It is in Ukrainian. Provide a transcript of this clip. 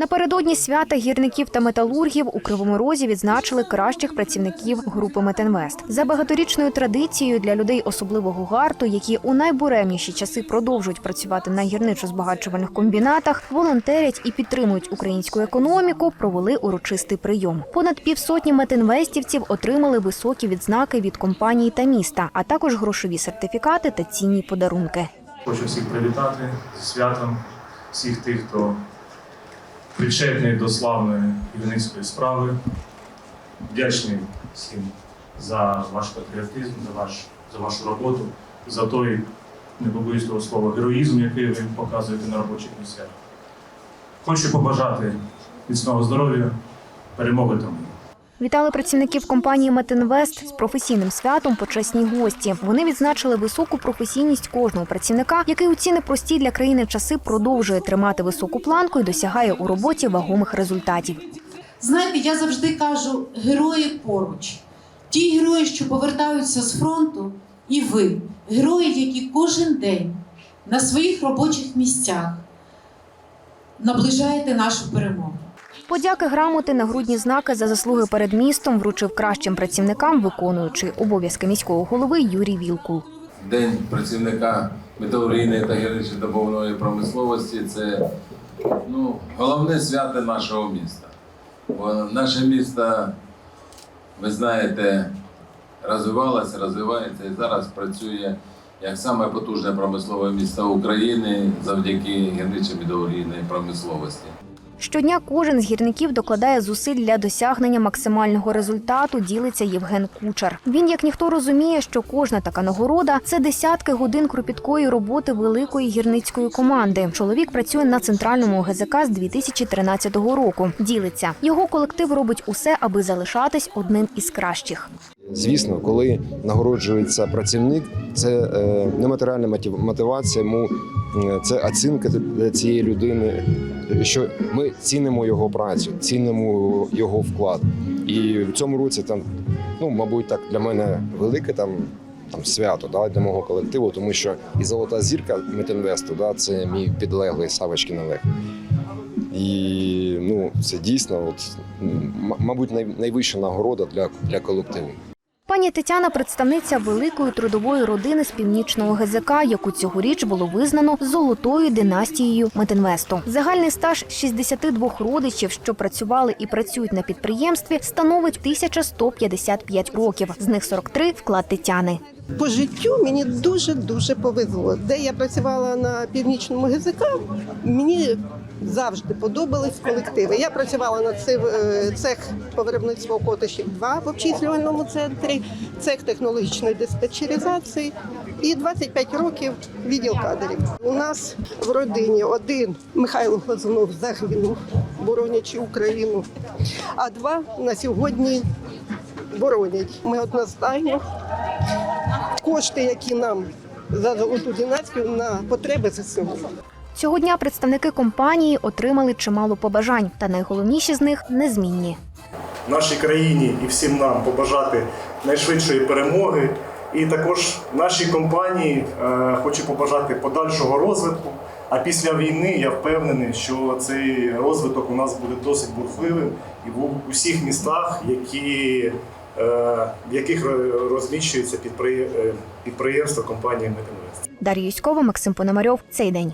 Напередодні свята гірників та металургів у Кривому Розі відзначили кращих працівників групи Метинвест. За багаторічною традицією для людей особливого гарту, які у найбуремніші часи продовжують працювати на гірничо-збагачувальних комбінатах, волонтерять і підтримують українську економіку, провели урочистий прийом. Понад півсотні метинвестівців отримали високі відзнаки від компаній та міста, а також грошові сертифікати та цінні подарунки. Хочу всіх привітати зі святом, всіх тих, хто причетний до славної гірницької справи. Вдячний всім за ваш патріотизм, за, ваш, за вашу роботу, за той, не побоюсь того слова, героїзм, який ви показуєте на робочих місцях. Хочу побажати міцного здоров'я, перемоги та миру. Вітали працівників компанії Метинвест з професійним святом почесні гості. Вони відзначили високу професійність кожного працівника, який у ці непрості для країни часи продовжує тримати високу планку і досягає у роботі вагомих результатів. Знаєте, я завжди кажу: герої поруч. Ті герої, що повертаються з фронту, і ви, герої, які кожен день на своїх робочих місцях наближаєте нашу перемогу. Подяки грамоти нагрудні знаки за заслуги перед містом вручив кращим працівникам, виконуючи обов'язки міського голови Юрій Вілкул. День працівника металургійної та гірничо-добувної промисловості це ну, головне свято нашого міста. Бо наше місто, ви знаєте, розвивалося, розвивається і зараз працює як саме потужне промислове місто України завдяки гірничо-металургійної промисловості. Щодня кожен з гірників докладає зусиль для досягнення максимального результату. Ділиться Євген Кучер. Він, як ніхто, розуміє, що кожна така нагорода це десятки годин кропіткої роботи великої гірницької команди. Чоловік працює на центральному ГЗК з 2013 року. Ділиться його колектив робить усе, аби залишатись одним із кращих. Звісно, коли нагороджується працівник, це е, нематеріальна мотив- мотивація, йому е, це оцінка цієї людини, що ми цінимо його працю, цінимо його вклад. І в цьому році там, ну мабуть, так для мене велике там. Там свято да, для мого колективу, тому що і золота зірка Метинвесту, да, це мій підлеглий Савочкин Олег. І ну, це дійсно, от, мабуть, найвища нагорода для, для колективу. Пані Тетяна представниця великої трудової родини з північного ГЗК, яку цьогоріч було визнано золотою династією Метинвесту. Загальний стаж 62 родичів, що працювали і працюють на підприємстві, становить 1155 років. З них 43 – вклад Тетяни. По життю мені дуже дуже повезло. Де я працювала на північному ГЗК, мені завжди подобались колективи. Я працювала на е, цех по виробництву котишів 2 в обчислювальному центрі, цех технологічної диспетчеризації і 25 років відділ кадрів. У нас в родині один Михайло Глазунов загинув, боронячи Україну, а два на сьогодні боронять. Ми одностайно кошти, які нам династію на потреби ЗСУ. Цього дня представники компанії отримали чимало побажань, та найголовніші з них незмінні. нашій країні і всім нам побажати найшвидшої перемоги. І також нашій компанії е, хочу побажати подальшого розвитку. А після війни я впевнений, що цей розвиток у нас буде досить бурхливим і в усіх містах, які, в яких розміщуються розміщується підприє- е, компанії Метинвест. Дар'я Юськова, Максим Пономарьов. Цей день.